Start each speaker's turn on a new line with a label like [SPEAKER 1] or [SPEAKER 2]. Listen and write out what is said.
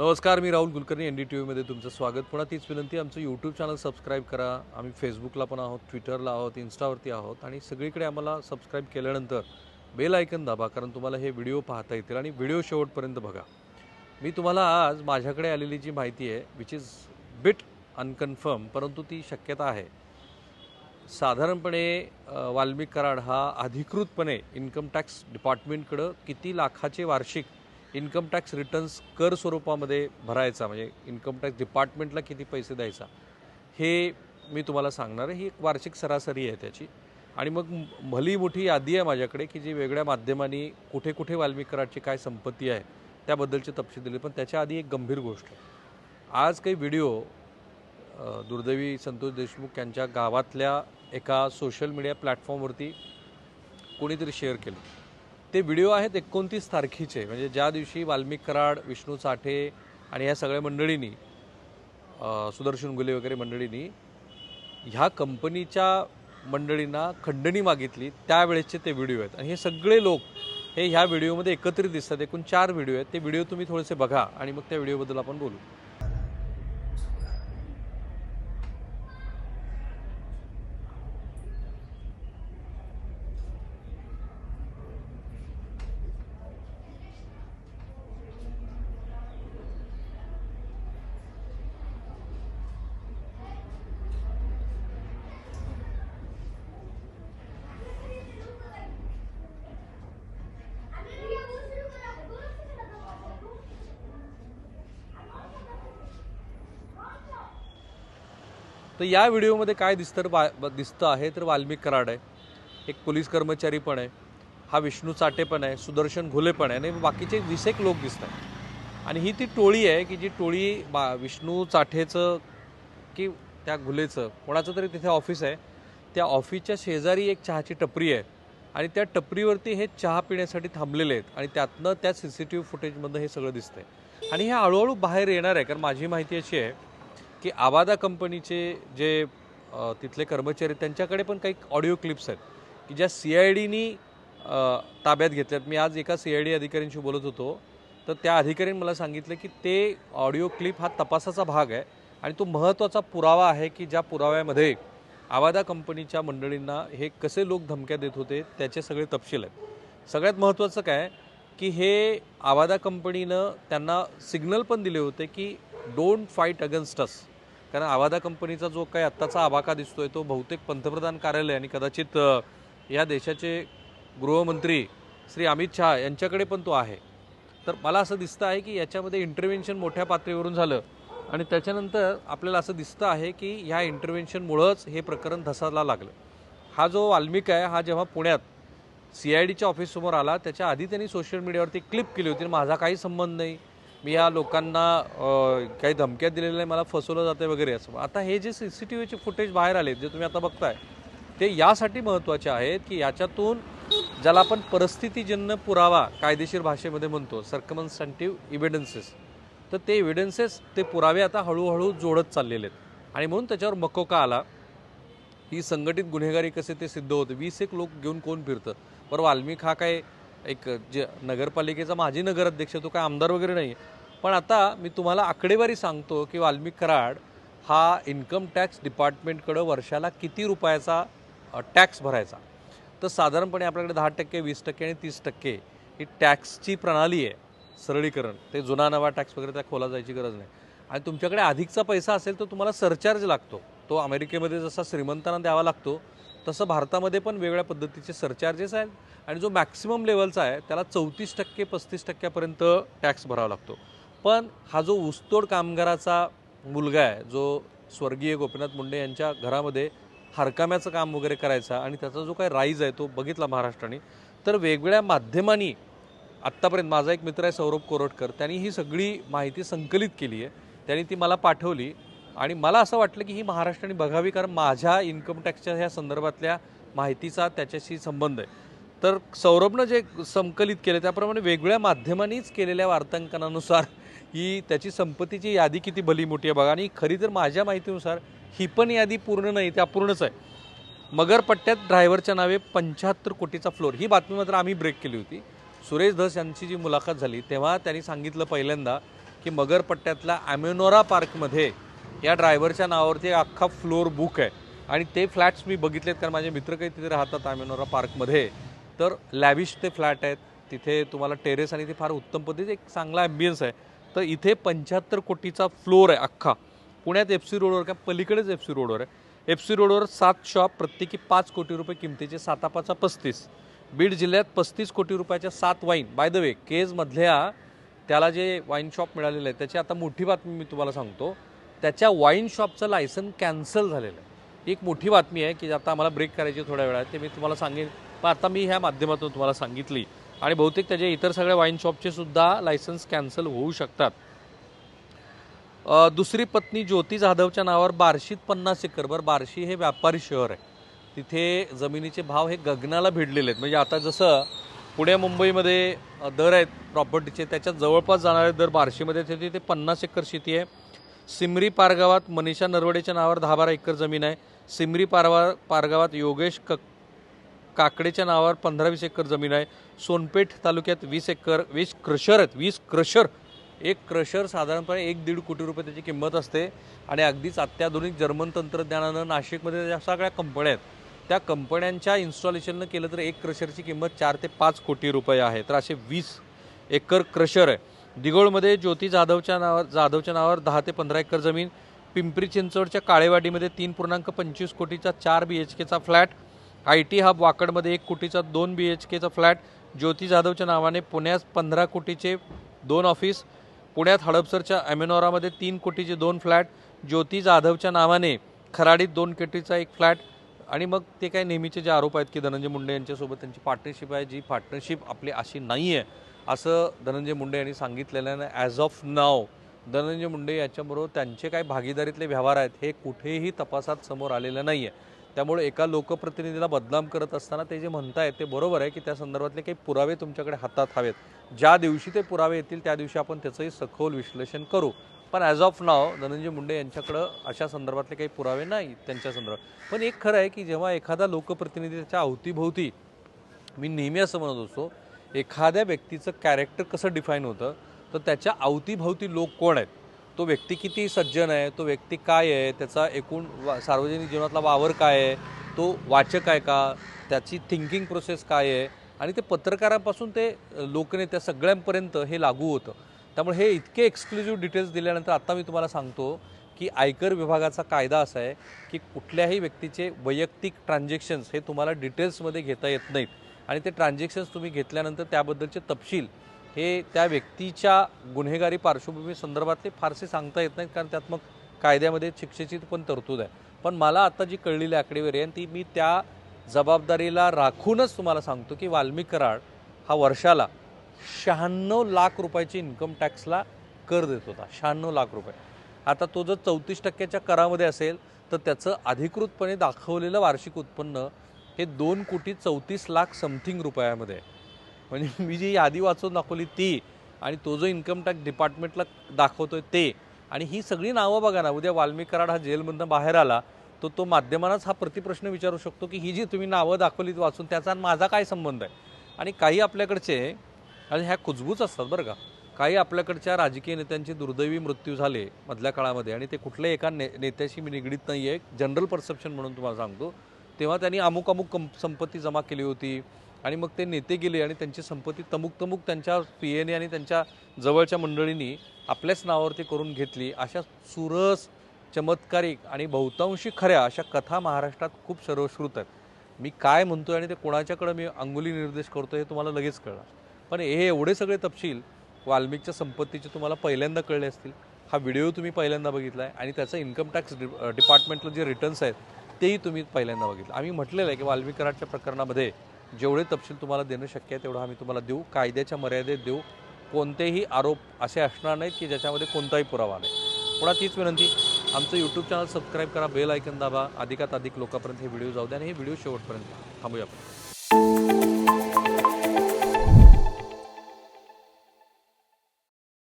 [SPEAKER 1] नमस्कार मी Rahul Kulkarni N D T व्हीमध्ये तुमचं स्वागत. पुन्हा तीच विनंती आमचं यूट्यूब चॅनल सबस्क्राईब करा. आम्ही फेसबुकला पण आहोत ट्विटरला आहोत इन्स्टावरती आहोत आणि सगळीकडे आम्हाला सबस्क्राईब केल्यानंतर बेल आयकन दाबा कारण तुम्हाला हे व्हिडिओ पाहता येतील आणि व्हिडिओ शेवटपर्यंत बघा. मी तुम्हाला आज माझ्याकडे आलेली जी माहिती आहे विच इज बिट अनकन्फर्म परंतु ती शक्यता आहे. साधारणपणे वाल्मिक कराड हा अधिकृतपणे इन्कम टॅक्स डिपार्टमेंटकडं किती लाखाचे वार्षिक इन्कम टॅक्स रिटर्न्स कर स्वरूपामध्ये भरायचा म्हणजे इन्कम टॅक्स डिपार्टमेंटला किती पैसे द्यायचा हे मी तुम्हाला सांगणार आहे. ही एक वार्षिक सरासरी आहे त्याची. आणि मग भली मोठी यादी आहे माझ्याकडे की जी वेगळ्या माध्यमांनी कुठे कुठे वाल्मिकराची काय संपत्ती आहे त्याबद्दलचे तपशील दिले. पण त्याच्या आधी एक गंभीर गोष्ट. आहे आज काही व्हिडिओ दुर्दैवी संतोष देशमुख यांच्या गावातल्या एका सोशल मीडिया प्लॅटफॉर्मवरती कोणीतरी शेअर केलं. ते व्हिडिओ आहेत एकोणतीस तारखेचे. म्हणजे ज्या दिवशी वाल्मिक कराड विष्णू साठे आणि ह्या सगळ्या मंडळींनी सुदर्शन गुले वगैरे मंडळींनी ह्या कंपनीच्या मंडळींना खंडणी मागितली त्यावेळेसचे ते व्हिडिओ आहेत. आणि हे सगळे लोक हे ह्या व्हिडिओमध्ये एकत्रित दिसतात. एकूण चार व्हिडिओ आहेत. ते व्हिडिओ तुम्ही थोडेसे बघा आणि मग त्या व्हिडिओबद्दल आपण बोलू. तर या व्हिडिओमध्ये काय दिसतं वा दिसतं आहे तर वाल्मिक कराड आहे. एक पोलीस कर्मचारी पण आहे. हा विष्णू चाटे पण आहे सुदर्शन घोले पण आहे आणि बाकीचे वीस एक लोक दिसत आहेत. आणि ही ती टोळी आहे की जी टोळी बा विष्णू चाठेचं की त्या घुलेचं कोणाचं तरी तिथे ऑफिस आहे त्या ऑफिसच्या शेजारी एक चहाची टपरी आहे. आणि त्या टपरीवरती हे चहा पिण्यासाठी थांबलेले आहेत. आणि त्यातनं त्या सी सी टी व्ही फुटेजमधनं हे सगळं दिसतंय. आणि हे हळूहळू बाहेर येणार आहे कारण माझी माहिती अशी आहे की आवादा कंपनीचे जे तिथले कर्मचारी आहेत, त्यांच्याकडे पण काही ऑडिओ क्लिप्स आहेत की ज्या सी आय डीनी ताब्यात घेतल्यात मी आज एका सी आय डी अधिकाऱ्यांशी बोलत होतो तर त्या अधिकाऱ्यांनी मला सांगितलं की ते ऑडिओ क्लिप हा तपासाचा भाग आहे आणि तो महत्त्वाचा पुरावा आहे की ज्या पुराव्यामध्ये आवादा कंपनीच्या मंडळींना हे कसे लोक धमक्या देत होते त्याचे सगळे तपशील आहेत. सगळ्यात महत्त्वाचं काय की हे आवादा कंपनीनं त्यांना सिग्नल पण दिले होते की डोंट फाईट अगेन्स्ट अस कारण आवादा कंपनीचा जो काही आत्ताचा आबाका दिसतोय तो बहुतेक पंतप्रधान कार्यालय आणि कदाचित या देशाचे गृहमंत्री श्री अमित शहा यांच्याकडे पण तो आहे. तर मला असं दिसतं आहे की याच्यामध्ये इंटरव्हेन्शन मोठ्या पातळीवरून झालं आणि त्याच्यानंतर आपल्याला असं दिसतं आहे की ह्या इंटरव्हेन्शनमुळंच हे प्रकरण धसायला लागलं. हा जो वाल्मिक आहे हा जेव्हा पुण्यात सी आय डीच्या ऑफिससमोर आला त्याच्या आधी त्यांनी सोशल मीडियावरती क्लिप केली होती माझा काही संबंध नाही. मी या लोकांना काही धमक्या दिलेल्या नाही मला फसवलं जाते वगैरे असं. आता हे जे सी सी टी व्हीचे फुटेज बाहेर आले जे तुम्ही आता बघताय ते यासाठी महत्त्वाचे आहेत की याच्यातून ज्याला आपण परिस्थितीजन्य पुरावा कायदेशीर भाषेमध्ये म्हणतो सर्कमन्स्टंटिव्ह इव्हिडन्सेस तर ते इव्हिडन्सेस ते पुरावे आता हळूहळू जोडत चाललेले आहेत. आणि म्हणून त्याच्यावर मकोका आला ही संघटित गुन्हेगारी कसे ते सिद्ध होते वीस एक लोक घेऊन कोण फिरतं? बरं वाल्मिक हा काय एक जे नगरपालिकेचा माजी नगराध्यक्ष तो काय आमदार वगैरे नाही. पण आता मी तुम्हाला आकडेवारी सांगतो की वाल्मिक कराड हा इन्कम टॅक्स डिपार्टमेंटकडं वर्षाला किती रुपयाचा टॅक्स भरायचा. तर साधारणपणे आपल्याकडे दहा टक्के वीस टक्के आणि तीस टक्के ही टॅक्सची प्रणाली आहे सरळीकरण. ते जुना नवा टॅक्स वगैरे त्या खोला जायची गरज नाही. आणि तुमच्याकडे अधिकचा पैसा असेल तर तुम्हाला सरचार्ज लागतो. तो अमेरिकेमध्ये जसा श्रीमंतांना द्यावा लागतो तसं भारतामध्ये पण वेगळ्या पद्धतीचे सरचार्जेस आहेत आणि जो मॅक्सिमम लेवलचा आहे त्याला चौतीस टक्के पस्तीस टक्क्यापर्यंत टॅक्स भरावा लागतो. पण हा जो ऊसतोड कामगाराचा मुलगा आहे जो स्वर्गीय गोपीनाथ मुंडे यांच्या घरामध्ये हरकाम्याचं काम वगैरे करायचा आणि त्याचा जो काही राईज आहे तो बघितला महाराष्ट्राने तर वेगवेगळ्या माध्यमांनी आत्तापर्यंत माझा एक मित्र आहे सौरभ कोरटकर त्यांनी ही सगळी माहिती संकलित केली आहे. त्यांनी ती मला पाठवली. आणि मला असं वाटलं की ही महाराष्ट्राने बघावी कारण माझ्या इन्कम टॅक्सच्या ह्या संदर्भातल्या माहितीचा त्याच्याशी संबंध आहे. तर सौरभनं जे संकलित केलं त्याप्रमाणे वेगळ्या माध्यमांनीच केलेल्या वार्तांकनानुसार ही त्याची संपत्तीची यादी किती भली मोठी आहे बघा. आणि खरी तर माझ्या माहितीनुसार ही पण यादी पूर्ण नाही ते अपूर्णच आहे. मगरपट्ट्यात ड्रायव्हरच्या नावे पंच्याहत्तर कोटीचा फ्लोर. ही बातमी मात्र आम्ही ब्रेक केली होती. सुरेश धस यांची जी मुलाखत झाली तेव्हा त्यांनी सांगितलं पहिल्यांदा की मगरपट्ट्यातल्या ॲमेनोरा पार्कमध्ये या ड्रायव्हरच्या नावावरती अख्खा फ्लोअर बुक आहे. आणि ते फ्लॅट्स मी बघितलेत कारण माझे मित्र काही तिथे राहतात ॲमेनोरा पार्कमध्ये. तर लॅविश ते फ्लॅट आहेत. तिथे तुम्हाला टेरेस आणि ते फार उत्तम पद्धतीचे एक चांगला ॲम्बियन्स आहे. तर इथे पंच्याहत्तर कोटीचा फ्लोअर आहे अख्खा. पुण्यात एफ सी रोडवर का पलीकडेच एफ सी रोडवर आहे. एफ सी रोडवर सात शॉप प्रत्येकी पाच कोटी रुपये किमतीचे सातापाचा पस्तीस. बीड जिल्ह्यात पस्तीस कोटी रुपयाच्या सात वाईन बाय द वे केजमधल्या त्याला जे वाईन शॉप मिळालेलं आहे त्याची आता मोठी बातमी मी तुम्हाला सांगतो. त्याच्या वाईन शॉपचं लायसन कॅन्सल झालेलं आहे. एक मोठी बातमी आहे की आता आम्हाला ब्रेक करायची थोड्या वेळात ते मी तुम्हाला सांगेन. पण आता मी ह्या माध्यमातून तुम्हाला सांगितली. आणि बहुतेक त्याच्या इतर सगळ्या वाईन शॉपचे सुद्धा लायसन्स कॅन्सल होऊ शकतात. दुसरी पत्नी ज्योती जाधवच्या नावावर बार्शीत पन्नास एकर बरं बार्शी हे व्यापारी शहर आहे. तिथे जमिनीचे भाव हे गगनाला भिडलेले आहेत. म्हणजे आता जसं पुणे मुंबईमध्ये दर आहेत प्रॉपर्टीचे त्याच्या जवळपास जाणारे दर बार्शीमध्ये ते तिथे पन्नास एकर शेती आहे. सिमरी पारगावात मनीषा नरवडेच्या नावावर दहा बारा एकर जमीन आहे. सिमरी पारवा पारगावात योगेश क काकडेच्या नावावर पंधरा वीस एकर जमीन आहे. सोनपेठ तालुक्यात वीस एकर वीस क्रशर आहेत वीस क्रशर. एक क्रशर साधारणपणे एक दीड कोटी रुपये त्याची किंमत असते. आणि अगदीच अत्याधुनिक जर्मन तंत्रज्ञानानं नाशिकमध्ये ज्या सगळ्या कंपन्या आहेत त्या कंपन्यांच्या इन्स्टॉलेशननं केलं तर एक क्रशरची किंमत चार ते पाच कोटी रुपये आहे. तर असे वीस एकर क्रशर आहे. दिघोळमध्ये ज्योती जाधवच्या नावावर जाधवच्या नावावर दहा ते पंधरा एकर जमीन पिंपरी चिंचवडच्या काळेवाडीमध्ये तीन पूर्णांक पंचवीस कोटीचा चार बी एच केचा फ्लॅट आय टी हब वाकडमध्ये एक कोटीचा दोन बी एच केचा फ्लॅट ज्योती जाधवच्या नावाने पुण्यात पंधरा कोटीचे दोन ऑफिस पुण्यात हडपसरच्या ॲमेनोरामध्ये तीन कोटीचे दोन फ्लॅट ज्योती जाधवच्या नावाने खराडीत दोन कोटीचा एक फ्लॅट आणि मग ते काय नेहमीचे जे आरोप आहेत की धनंजय मुंडे यांच्यासोबत त्यांची पार्टनरशिप आहे जी पार्टनरशिप आपली अशी नाही आहे असं धनंजय मुंडे यांनी सांगितलेलं आहे. ॲज ऑफ नाव धनंजय मुंडे याच्याबरोबर त्यांचे काय भागीदारीतले व्यवहार आहेत हे कुठेही तपासात समोर आलेलं नाही आहे त्यामुळे एका लोकप्रतिनिधीला बदनाम करत असताना ते जे म्हणतायत ते बरोबर आहे की त्या संदर्भातले काही पुरावे तुमच्याकडे हातात हवेत. ज्या दिवशी ते पुरावे येतील त्या दिवशी आपण त्याचंही सखोल विश्लेषण करू. पण ॲज ऑफ नाव धनंजय मुंडे यांच्याकडं अशा संदर्भातले काही पुरावे नाही त्यांच्या संदर्भात. पण एक खरं आहे की जेव्हा एखादा लोकप्रतिनिधी त्याच्या अवतीभोवती मी नेहमी असं म्हणत असतो एखाद्या व्यक्तीचं कॅरेक्टर कसं डिफाईन होतं तर त्याच्या अवतीभवती लोक कोण आहेत? तो व्यक्ती किती सज्जन आहे? तो व्यक्ती काय आहे? त्याचा एकूण वा सार्वजनिक जीवनातला वावर काय आहे? तो वाचक आहे का? त्याची थिंकिंग प्रोसेस काय आहे? आणि ते पत्रकारापासून ते लोकनेत्या सगळ्यांपर्यंत हे लागू होतं. त्यामुळे हे इतके एक्सक्लुझिव्ह डिटेल्स दिल्यानंतर आता मी तुम्हाला सांगतो की आयकर विभागाचा कायदा असा आहे की कुठल्याही व्यक्तीचे वैयक्तिक ट्रान्झॅक्शन्स हे तुम्हाला डिटेल्समध्ये घेता येत नाहीत. आणि ते ट्रान्झॅक्शन्स तुम्ही घेतल्यानंतर त्याबद्दलचे तपशील हे त्या व्यक्तीच्या गुन्हेगारी पार्श्वभूमी संदर्भातले फारसे सांगता येत नाहीत कारण त्यात मग कायद्यामध्ये शिक्षेची पण तरतूद आहे. पण मला आता जी कळलेली आकडेवारी आहे ती मी त्या जबाबदारीला राखूनच तुम्हाला सांगतो की वाल्मिक कराड हा वर्षाला शहाण्णव लाख रुपयाची इन्कम टॅक्सला कर देत होता शहाण्णव लाख रुपये. आता तो जर चौतीस टक्क्याच्या करामध्ये असेल तर त्याचं अधिकृतपणे दाखवलेलं वार्षिक उत्पन्न हे दोन कोटी चौतीस लाख समथिंग रुपयामध्ये. आहे म्हणजे मी जी यादी वाचून दाखवली ती आणि तो जो इन्कम टॅक्स डिपार्टमेंटला दाखवतोय ते आणि ही सगळी नावं बघा ना उद्या वाल्मिक कराड हा जेलमधनं बाहेर आला तो तो माध्यमांनाच हा प्रतिप्रश्न विचारू शकतो की ही जी तुम्ही नावं दाखवलीत वाचून त्याचा आणि माझा काय संबंध आहे? आणि काही आपल्याकडचे आणि ह्या कुजबूच असतात बरं का काही आपल्याकडच्या राजकीय नेत्यांचे दुर्दैवी मृत्यू झाले मधल्या काळामध्ये आणि ते कुठल्याही एका ने नेत्याशी मी निगडीत नाही आहे जनरल परसेप्शन म्हणून तुम्हाला सांगतो. तेव्हा त्यांनी अमुक अमुक कं संपत्ती जमा केली होती आणि मग ते नेते गेले आणि त्यांची संपत्ती तमुक तमुक त्यांच्या पी एने आणि त्यांच्या जवळच्या मंडळींनी आपल्याच नावावरती करून घेतली. अशा सुरस चमत्कारिक आणि बहुतांशी खऱ्या अशा कथा महाराष्ट्रात खूप सर्वश्रुत आहेत. मी काय म्हणतोय आणि ते कोणाच्याकडे मी अंगुली निर्देश करतो हे तुम्हाला लगेच कळलं पण हे एवढे सगळे तपशील वाल्मिकच्या संपत्तीचे तुम्हाला पहिल्यांदा कळले असतील. हा व्हिडिओ तुम्ही पहिल्यांदा बघितला आहे आणि त्याचं इन्कम टॅक्स डि डिपार्टमेंटला जे रिटर्न्स आहेत तेही तुम्ही पहिल्यांदा बघितलं. आम्ही म्हटलेलं आहे की वाल्मिक कराडच्या प्रकरणामध्ये जेवढे तपशील तुम्हाला देणं शक्य आहे तेवढं आम्ही तुम्हाला देऊ. कायद्याच्या मर्यादेत देऊ. कोणतेही आरोप असे असणार नाहीत की ज्याच्यामध्ये कोणताही पुरावा नाही. पुन्हा तीच विनंती आमचं यूट्यूब चॅनल सबस्क्राईब करा बेल ऐकन दाबा. अधिकात अधिक लोकांपर्यंत हे व्हिडिओ जाऊ द्या आणि हे व्हिडिओ शेवटपर्यंत थांबूया आपण.